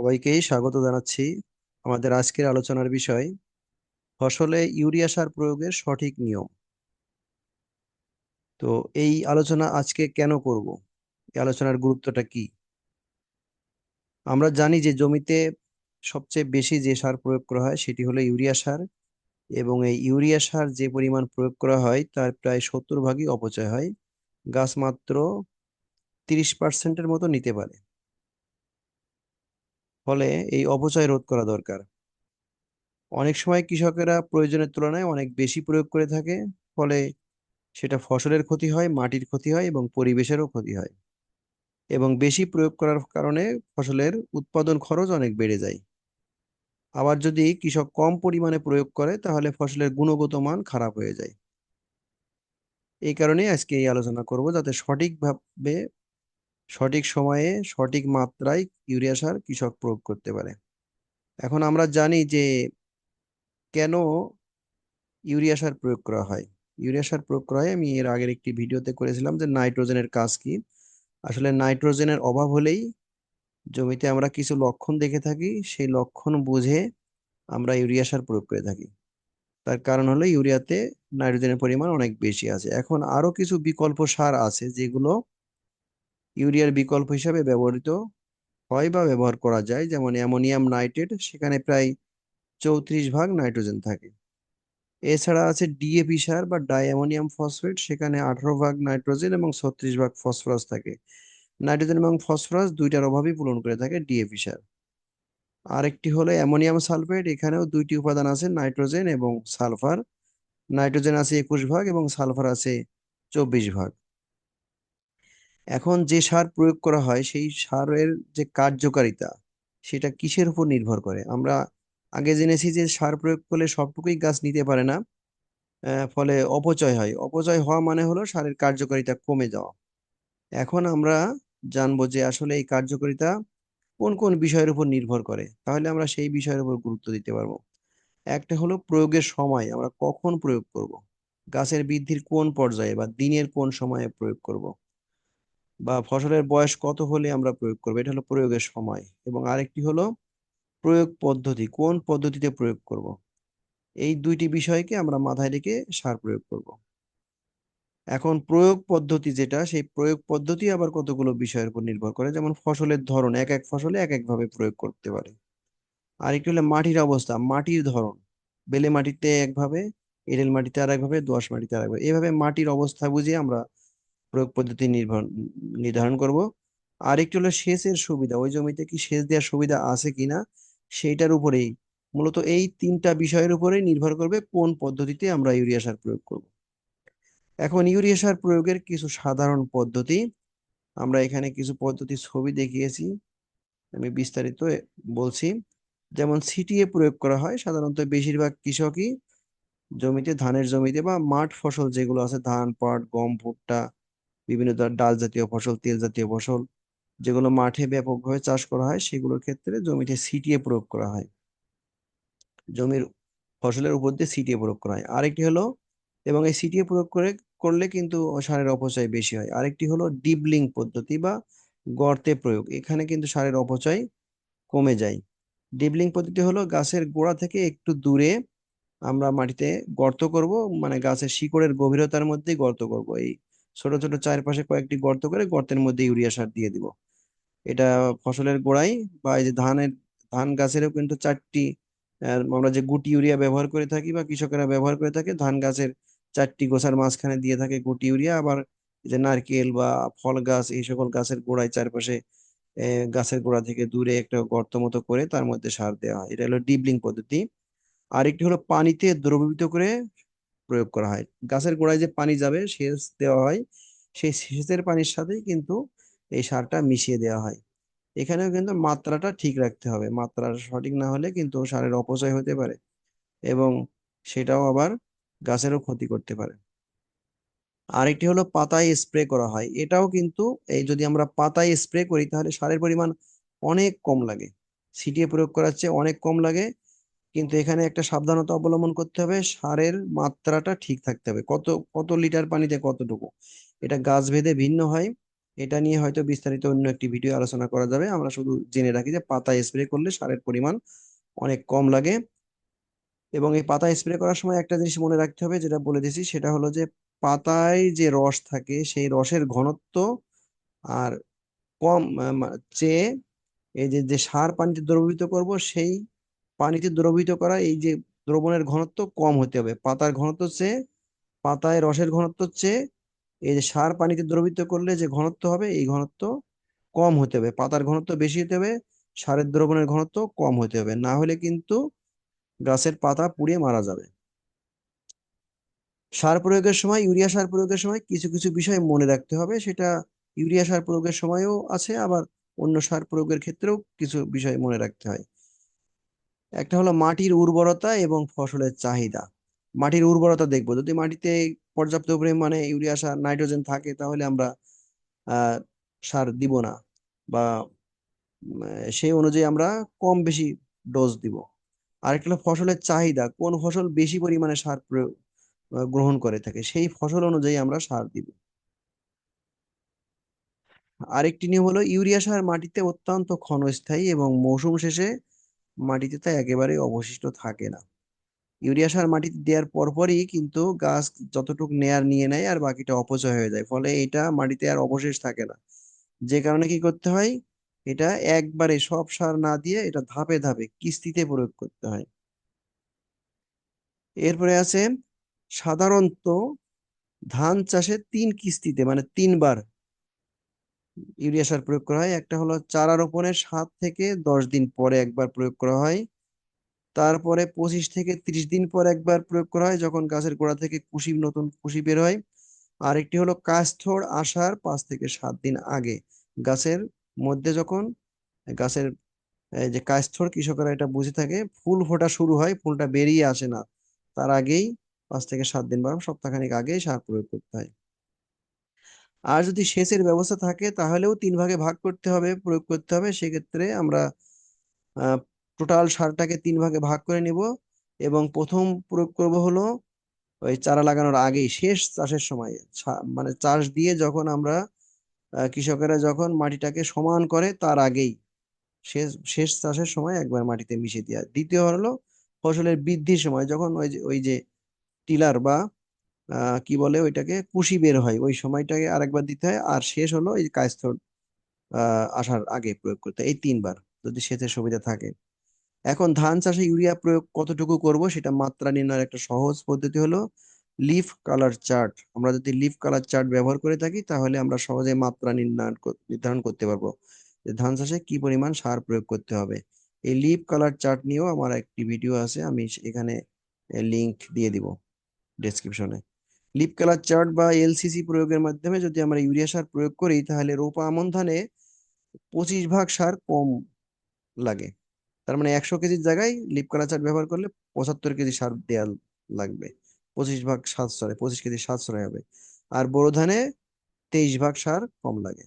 সবাইকেই স্বাগত জানাচ্ছি আমাদের আজকের আলোচনার বিষয়, ফসলে ইউরিয়া সার প্রয়োগের সঠিক নিয়ম। তো এই আলোচনা আজকে কেন করব? এই আলোচনার গুরুত্বটা কি? আমরা জানি যে জমিতে সবচেয়ে বেশি যে সার প্রয়োগ করা হয় সেটি হলো ইউরিয়া সার এবং এই ইউরিয়া সার যে পরিমাণ প্রয়োগ করা হয় তার প্রায় সত্তর ভাগই অপচয় হয়, গাছ মাত্র তিরিশ পার্সেন্টের মতো নিতে পারে। ফলে এই অপচয় রোধ করা দরকার। অনেক সময় কৃষকেরা প্রয়োজনের তুলনায় অনেক বেশি প্রয়োগ করে থাকে, ফলে সেটা ফসলের ক্ষতি হয়, মাটির ক্ষতি হয় এবং পরিবেশেরও ক্ষতি হয়। এবং বেশি প্রয়োগ করার কারণে ফসলের উৎপাদন খরচ অনেক বেড়ে যায়। আবার যদি কৃষক কম পরিমাণে প্রয়োগ করে, তাহলে ফসলের গুণগত মান খারাপ হয়ে যায়। এই কারণে আজকে এই আলোচনা করব, যাতে সঠিকভাবে সঠিক সময়ে সঠিক মাত্রায় ইউরিয়া সার কৃষক প্রয়োগ করতে পারে। এখন আমরা জানি যে কেন ইউরিয়া সার প্রয়োগ করা হয়। ইউরিয়া সার প্রয়োগ করা হয়, আমি এর আগের একটি ভিডিওতে করেছিলাম যে নাইট্রোজেনের কাজ কি। আসলে নাইট্রোজেনের অভাব হলেই জমিতে আমরা কিছু লক্ষণ দেখে থাকি, সেই লক্ষণ বুঝে আমরা ইউরিয়া সার প্রয়োগ করে থাকি। তার কারণ হলো ইউরিয়াতে নাইট্রোজেনের পরিমাণ অনেক বেশি আছে। এখন আরও কিছু বিকল্প সার আছে যেগুলো ইউরিয়ার বিকল্প হিসাবে ব্যবহৃত হয় বা ব্যবহার করা যায়, যেমন অ্যামোনিয়াম নাইট্রেট, সেখানে প্রায় চৌত্রিশ ভাগ নাইট্রোজেন থাকে। এছাড়া আছে ডিএপি সার বা ডাইঅ্যামোনিয়াম ফসফেট, সেখানে আঠারো ভাগ নাইট্রোজেন এবং ছত্রিশ ভাগ ফসফরাস থাকে। নাইট্রোজেন এবং ফসফরাস দুইটার অভাবই পূরণ করে থাকে ডিএপি সার আরেকটি হলো অ্যামোনিয়াম সালফেট, এখানেও দুইটি উপাদান আছে, নাইট্রোজেন এবং সালফার। নাইট্রোজেন আছে একুশ ভাগ এবং সালফার আছে চব্বিশ ভাগ। এখন যে সার প্রয়োগ করা হয়, সেই সারের যে কার্যকারিতা, সেটা কিসের উপর নির্ভর করে? আমরা আগে জেনেছি যে সার প্রয়োগ করলে সবটুকুই গাছ নিতে পারে না ফলে অপচয় হয়। অপচয় হওয়া মানে হলো সারের কার্যকারিতা কমে যাওয়া। এখন আমরা জানব যে আসলে এই কার্যকারিতা কোন কোন বিষয়ের উপর নির্ভর করে? তাহলে আমরা সেই বিষয়ের উপর গুরুত্ব দিতে পারব। একটা হলো প্রয়োগের সময়, আমরা কখন প্রয়োগ করব। গাছের বৃদ্ধির কোন পর্যায়ে বা দিনের কোন সময়ে প্রয়োগ করব। বা ফসলের বয়স কত হলে আমরা প্রয়োগ করব? এটা হলো প্রয়োগের সময়। এবং আরেকটি হলো প্রয়োগ পদ্ধতি, কোন পদ্ধতিতে প্রয়োগ করব। এই দুইটি বিষয়কে আমরা মাথায় রেখে সার প্রয়োগ করব। এখন প্রয়োগ পদ্ধতি যেটা, সেই প্রয়োগ পদ্ধতি আবার কতগুলো বিষয়ের উপর নির্ভর করে? যেমন ফসলের ধরন, এক এক ফসলে এক এক ভাবে প্রয়োগ করতে পারে। আরেকটি হলো মাটির অবস্থা, মাটির ধরন। বেলে মাটিতে একভাবে এঁটেল মাটিতে আর একভাবে দোআঁশ মাটিতে আর একভাবে এভাবে মাটির অবস্থা বুঝিয়ে আমরা প্রয়োগ পদ্ধতি নির্ভর, নির্ধারণ করব। আরেকটি হলো সেচের সুবিধা, ওই জমিতে কি সেচ দেওয়ার সুবিধা আছে কিনা সেইটার উপরেই। মূলত এই তিনটা বিষয়ের উপরেই নির্ভর করবে কোন পদ্ধতিতে আমরা ইউরিয়া সার প্রয়োগ করব। এখন ইউরিয়া সার প্রয়োগের কিছু সাধারণ পদ্ধতি, আমরা এখানে কিছু পদ্ধতি ছবি দেখিয়েছি, আমি বিস্তারিত বলছি। যেমন সিটিএ প্রয়োগ করা হয়, সাধারণত বেশিরভাগ কৃষকই জমিতে, ধানের জমিতে বা মাঠ ফসল যেগুলো আছে, ধান, পাট, গম, ভুট্টা বিভিন্ন ডাল জাতীয় ফসল, তেল জাতীয় ফসল যেগুলো মাঠে ব্যাপকভাবে চাষ করা হয়, সেগুলোর ক্ষেত্রে জমিতে সিটিএ প্রয়োগ করা হয়। জমির ফসলের উপর দিয়ে সিটিএ প্রয়োগ করা হয়। আরেকটি হলো, এবং এই সিটিএ প্রয়োগ করে, করলে কিন্তু সারের অপচয় বেশি হয়। আরেকটি হলো ডিবলিং পদ্ধতি বা গর্তে প্রয়োগ। এখানে কিন্তু সারের অপচয় কমে যায়। ডিবলিং পদ্ধতি হলো গাছের গোড়া থেকে একটু দূরে আমরা মাটিতে গর্ত করব মানে গাছের শিকড়ের গভীরতার মধ্যেই গর্ত করব। এই ছোট ছোট চারপাশে কয়েকটি গর্ত করে গর্তের মধ্যে ইউরিয়া সার দিয়ে দিব। এটা ফসলের গোড়ায় বা এই যে ধানের, ধান গাছেরও কিন্তু চারটি আমরা যে গুটি ইউরিয়া ব্যবহার করে থাকি বা কৃষকেরা ব্যবহার করে থাকে, ধান গাছের চারটি গোছার মাঝখানে দিয়ে থাকে গুটি ইউরিয়া। আবার যে নারকেল বা ফল গাছ, এই সকল গাছের গোড়ায় চারপাশে গাছের গোড়া থেকে দূরে একটা গর্ত মতো করে তার মধ্যে সার দেওয়া হয়। এটা হলো ডিবলিং পদ্ধতি। আরেকটি হলো পানিতে দ্রবীভূত করে প্রয়োগ করা হয়। গাছের গোড়ায় যে পানি যাবে, সেচ দেওয়া হয়। সেই সেচের পানির সাথেই কিন্তু এই সারটা মিশিয়ে দেওয়া হয়। এখানেও কিন্তু মাত্রাটা ঠিক রাখতে হবে। মাত্রা সঠিক না হলে কিন্তু সারের অপচয় হতে পারে এবং সেটাও আবার গাছেরও ক্ষতি করতে পারে। আরেকটি হলো পাতায় স্প্রে করা হয়। এটাও কিন্তু এই যদি আমরা পাতায় স্প্রে করি, তাহলে সারের পরিমাণ অনেক কম লাগে। ছিটিয়ে প্রয়োগ করার চেয়ে অনেক কম লাগে। কিন্তু এখানে একটা সাবধানতা অবলম্বন করতে হবে, সারের মাত্রাটা ঠিক থাকতে হবে। কত কত লিটার পানিতে কতটুকু? এটা গাছ ভেদে ভিন্ন হয়। এটা নিয়ে হয়তো বিস্তারিত অন্য একটি ভিডিও আলোচনা করা যাবে। আমরা শুধু জেনে রাখি যে পাতায় স্প্রে করলে সারের পরিমাণ অনেক কম লাগে। এবং এই পাতা স্প্রে করার সময় একটা জিনিস মনে রাখতে হবে, যেটা বলে দিয়েছি, সেটা হলো যে পাতায় যে রস থাকে, সেই রসের ঘনত্ব আর কম চেয়ে এই যে যে সার পানিতে দ্রবীভূত করব, সেই পানিতে দ্রবীভূত করা এই যে দ্রবণের ঘনত্ব কম হতে হবে। পাতার ঘনত্ব চেয়ে পাতায় রসের ঘনত্ব চেয়ে এই যে সার পানিতে দ্রবীভূত করলে যে ঘনত্ব হবে, এই ঘনত্ব কম হতে হবে। পাতার ঘনত্ব বেশি হতে হবে, সারের দ্রবণের ঘনত্ব কম হতে হবে। না হলে কিন্তু গাছের পাতা পুড়ে মারা যাবে। সার প্রয়োগের সময়, ইউরিয়া সার প্রয়োগের সময় কিছু কিছু বিষয় মনে রাখতে হবে। সেটা ইউরিয়া সার প্রয়োগের সময়ও আছে, আবার অন্য সার প্রয়োগের ক্ষেত্রেও কিছু বিষয় মনে রাখতে হয়। একটা হলো মাটির উর্বরতা এবং ফসলের চাহিদা। মাটির উর্বরতা দেখব। যদি মাটিতে পর্যাপ্ত পরিমাণে ইউরিয়া সার নাইট্রোজেন থাকে, তাহলে আমরা সার দিব না বা সেই অনুযায়ী আমরা কম বেশি ডোজ দিব। আরেকটা হলো ফসলের চাহিদা। কোন ফসল বেশি পরিমাণে সার গ্রহণ করে থাকে, সেই ফসল অনুযায়ী আমরা সার দিব। আরেকটি নিয়ম হলো ইউরিয়া, সার মাটিতে অত্যন্ত ক্ষণস্থায়ী এবং মৌসুম শেষে মাটিতে তা একেবারেই অবশিষ্ট থাকে না। ইউরিয়া সার মাটিতে দেওয়ার পরপরই কিন্তু গাছ যতটুকু নেয়ার নিয়ে নেয় আর বাকিটা অপচয় হয়ে যায়। ফলে এটা মাটিতে আর অবশেষ থাকে না। যে কারণে কি করতে হয়? এটা একবারে সব সার না দিয়ে এটা ধাপে ধাপে কিস্তিতে প্রয়োগ করতে হয়। এরপরে আছে সাধারণত ধান চাষে তিন কিস্তিতে মানে তিনবার ইউরিয়া সার প্রয়োগ করা হয়। একটা হলো চারা রোপণের সাত থেকে দশ দিন পরে একবার প্রয়োগ করা হয়। তারপরে পঁচিশ থেকে ত্রিশ দিন পর একবার প্রয়োগ করা হয়, যখন গাছের গোড়া থেকে কুশি, নতুন কুশি বের হয়। আরেকটি হলো কাস্থর আসার পাঁচ থেকে সাত দিন আগে। গাছের মধ্যে যখন, গাছের যে কাস্থর কৃষকরা এটা বুঝে থাকে, ফুল ফোটা শুরু হয়, ফুলটা বেরিয়ে আসে না। তার আগেই পাঁচ থেকে সাত দিন বা সপ্তাহখানেক আগেই সার প্রয়োগ করতে হয়। আর যদি সেচের ব্যবস্থা থাকে, তাহলেও তিন ভাগে ভাগ করতে হবে, প্রয়োগ করতে হবে। সেক্ষেত্রে আমরা টোটাল সারটাকে তিন ভাগে ভাগ করে নিব এবং প্রথম প্রয়োগ করব হলো ওই চারা লাগানোর আগেই, শেষ চাষের সময়। মানে চাষ দিয়ে যখন আমরা কৃষকেরা যখন মাটিটাকে সমান করে, তার আগেই শেষ শেষ চাষের সময় একবার মাটিতে মিশিয়ে দেওয়া। দ্বিতীয় হলো ফসলের বৃদ্ধির সময়, যখন ওই যে ওই যে টিলার বা কি বলে ওইটাকে? কুশি বের হয়। ওই সময়টাকে আরেকবার দিতে হয়। আর শেষ হলো এই কায়স্থ আহ আসার আগে প্রয়োগ করতে। এই তিনবার যদি সেচের সুবিধা থাকে। এখন ধান চাষে ইউরিয়া প্রয়োগ কতটুকু করব সেটা মাত্রা নির্ণয়ের একটা সহজ পদ্ধতি হলো লিফ কালার চার্ট। আমরা যদি লিফ কালার চার্ট ব্যবহার করে থাকি তাহলে আমরা সহজে মাত্রা নির্ণয় নির্ধারণ করতে পারব যে ধান চাষে কি পরিমাণ সার প্রয়োগ করতে হবে। এই লিফ কালার চার্ট নিয়েও আমার একটি ভিডিও আছে। আমি এখানে লিংক দিয়ে দিব ডেসক্রিপশনে। লিফ কালার চার্ট বা এলসিসি প্রয়োগের মাধ্যমে যদি আমরা ইউরিয়া সার প্রয়োগ করি, তাহলে রোপা আমন ধানে পঁচিশ ভাগ সার কম লাগে। তার মানে একশো কেজির জায়গায় লিপ কালার চার্ট ব্যবহার করলে পঁচাত্তর কেজি সার দেওয়া লাগবে। পঁচিশ ভাগ সাশ্রয় পঁচিশ কেজি সাশ্রয় হবে। আর বোরো ধানে তেইশ ভাগ সার কম লাগে।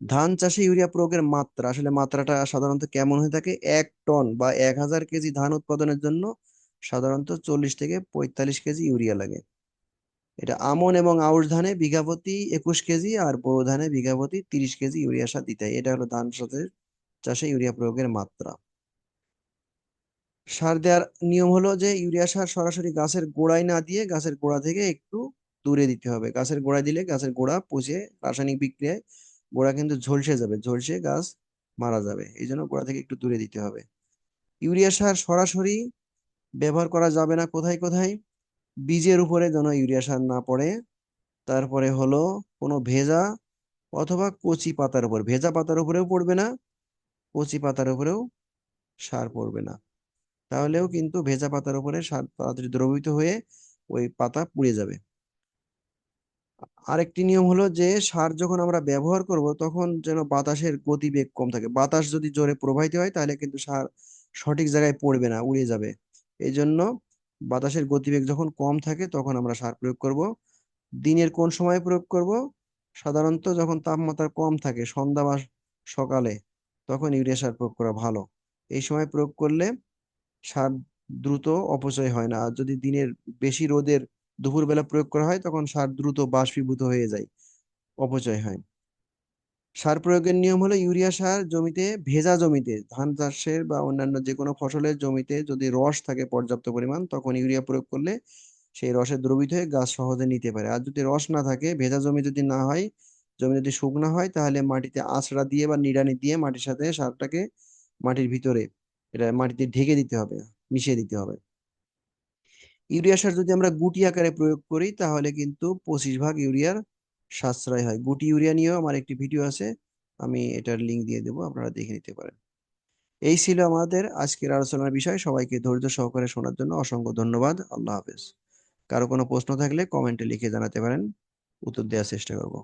ধান চাষে ইউরিয়া প্রয়োগের মাত্রা, আসলে মাত্রাটা সাধারণত কেমন হয়ে থাকে? এক টন বা এক হাজার কেজি ধান উৎপাদনের জন্য সাধারণত চল্লিশ থেকে পঁয়তাল্লিশ কেজি ইউরিয়া লাগে। এটা আমন এবং আউশ ধানে বিঘা প্রতি একুশ কেজি আর বোরো ধানে বিঘা প্রতি তিরিশ কেজি ইউরিয়া সার দিতে হয়। এটা হলো ধান চাষের চাষে ইউরিয়া প্রয়োগের মাত্রা। সার দেওয়ার নিয়ম হলো যে ইউরিয়া সার সরাসরি গাছের গোড়ায় না দিয়ে গাছের গোড়া থেকে একটু দূরে দিতে হবে। গাছের গোড়ায় দিলে গাছের গোড়া পচে রাসায়নিক বিক্রিয়ায় গোড়া কিন্তু ঝলসে যাবে, ঝলসে গাছ মারা যাবে। এই জন্য গোড়া থেকে একটু দূরে দিতে হবে। ইউরিয়া সার সরাসরি ব্যবহার করা যাবে না। কোথায় কোথায়? বীজের উপরে যেন ইউরিয়া সার না পড়ে। তারপরে হলো কোনো ভেজা অথবা কচি পাতার উপর। ভেজা পাতার উপরেও পড়বে না, কচি পাতার উপরেও সার পড়বে না। তাহলেও কিন্তু ভেজা পাতার উপরে সার তাড়াতাড়ি দ্রবীভূত হয়ে ওই পাতা পুড়ে যাবে। আরেকটি নিয়ম হলো যে, সার যখন আমরা ব্যবহার করব, তখন যেন বাতাসের গতিবেগ কম থাকে। বাতাস যদি জোরে প্রবাহিত হয়, তাহলে কিন্তু সার সঠিক জায়গায় পড়বে না, উড়ে যাবে। এই জন্য বাতাসের গতিবেগ যখন কম থাকে তখন আমরা সার প্রয়োগ করব। দিনের কোন সময় প্রয়োগ করব? সাধারণত যখন তাপমাত্রা কম থাকে সন্ধ্যা বা সকালে তখন ইউরিয়া সার প্রয়োগ করা ভালো। এই সময় প্রয়োগ করলে সার দ্রুত অপচয় হয় না। আর যদি দিনের বেশি রোদের দুপুরবেলা প্রয়োগ করা হয় তখন সার দ্রুত বাষ্পীভূত হয়ে যায়, অপচয় হয়। সার প্রয়োগের নিয়ম হলো ইউরিয়া সার জমিতে, ভেজা জমিতে, ধান চাষের বা অন্যান্য যে কোনো ফসলের জমিতে যদি রস থাকে পর্যাপ্ত পরিমাণ, তখন ইউরিয়া প্রয়োগ করলে সেই রসে দ্রবিত হয়ে গাছ সহজে নিতে পারে। আর যদি রস না থাকে, ভেজা জমি যদি না হয়, জমি যদি শুকনো হয়, তাহলে মাটিতে আঁচড়া দিয়ে বা নিড়ানি দিয়ে মাটির সাথে সারটাকে মাটির ভিতরে, এটা মাটিতে ঢেকে দিতে হবে, মিশিয়ে দিতে হবে। ইউরিয়া সার যদি আমরা গুটি আকারে প্রয়োগ করি, তাহলে কিন্তু পঁচিশ ভাগ ইউরিয়ার সাশ্রয় হয়। গুটি ইউরিয়া নিয়েও আমার একটি ভিডিও আছে, আমি এটার লিঙ্ক দিয়ে দেবো, আপনারা দেখে নিতে পারেন। এই ছিল আমাদের আজকের আলোচনার বিষয়। সবাইকে ধৈর্য সহকারে শোনার জন্য অসংখ্য ধন্যবাদ। আল্লাহ হাফেজ। কারও কোনো প্রশ্ন থাকলে কমেন্টে লিখে জানাতে পারেন। উত্তর দেওয়ার চেষ্টা করব।